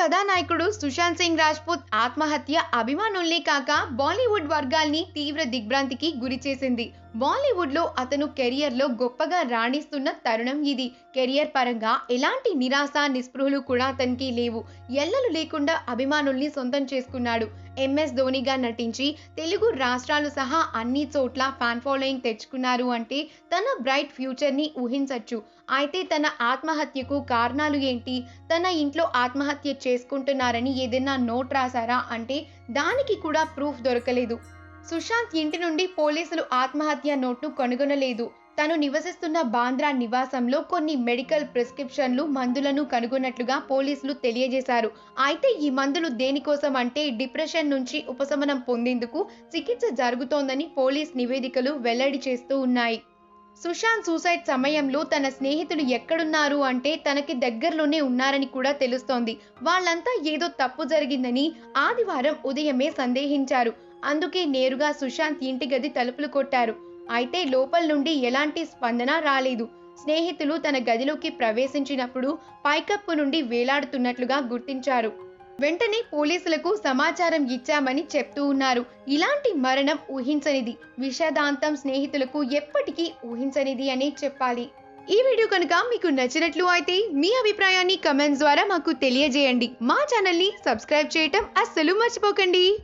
కథానాయకుడు సుశాంత్ సింగ్ రాజ్పూత్ ఆత్మహత్య అభిమానుల్నే కాక బాలీవుడ్ వర్గాల్ని తీవ్ర దిగ్భ్రాంతికి గురి చేసింది. బాలీవుడ్లో అతను కెరియర్లో గొప్పగా రాణిస్తున్న తరుణం ఇది. కెరియర్ పరంగా ఎలాంటి నిరాశ నిస్పృహలు కూడా అతనికి లేవు. ఎల్లలు లేకుండా అభిమానుల్ని సొంతం చేసుకున్నాడు. ఎంఎస్ ధోనిగా నటించి తెలుగు రాష్ట్రాలు సహా అన్ని చోట్ల ఫ్యాన్ ఫాలోయింగ్ తెచ్చుకున్నారు అంటే తన బ్రైట్ ఫ్యూచర్ని అయితే తన ఆత్మహత్యకు కారణాలు ఏంటి? తన ఇంట్లో ఆత్మహత్య చేసుకుంటున్నారని ఏదైనా నోట్ రాశారా? అంటే దానికి కూడా ప్రూఫ్ దొరకలేదు. సుశాంత్ ఇంటి నుండి పోలీసులు ఆత్మహత్య నోట్ను కనుగొనలేదు. తను నివసిస్తున్న బాంద్రా నివాసంలో కొన్ని మెడికల్ ప్రిస్క్రిప్షన్లు మందులను కనుగొన్నట్లుగా పోలీసులు తెలియజేశారు. అయితే ఈ మందులు దేనికోసం అంటే డిప్రెషన్ నుంచి ఉపశమనం పొందేందుకు చికిత్స జరుగుతోందని పోలీస్ నివేదికలు వెల్లడి చేస్తూ ఉన్నాయి. సుశాంత్ సూసైడ్ సమయంలో తన స్నేహితులు ఎక్కడున్నారు అంటే తనకి దగ్గరలోనే ఉన్నారని కూడా తెలుస్తోంది. వాళ్ళంతా ఏదో తప్పు జరిగిందని ఆదివారం ఉదయమే సందేహించారు. అందుకే నేరుగా సుశాంత్ ఇంటి గది తలుపులు కొట్టారు. అయితే లోపల నుండి ఎలాంటి స్పందన రాలేదు. స్నేహితులు తన గదిలోకి ప్రవేశించినప్పుడు పైకప్పు నుండి వేలాడుతున్నట్లుగా గుర్తించారు. వెంటనే పోలీసులకు సమాచారం ఇచ్చామని చెప్తూ ఉన్నారు. ఇలాంటి మరణం ఊహించనిది. విషాదాంతం స్నేహితులకు ఎప్పటికీ ఊహించనిది అని చెప్పాలి. ఈ వీడియో కనుక మీకు నచ్చినట్లు అయితే మీ అభిప్రాయాన్ని కమెంట్స్ ద్వారా మాకు తెలియజేయండి. మా ఛానల్ని సబ్స్క్రైబ్ చేయటం అస్సలు మర్చిపోకండి.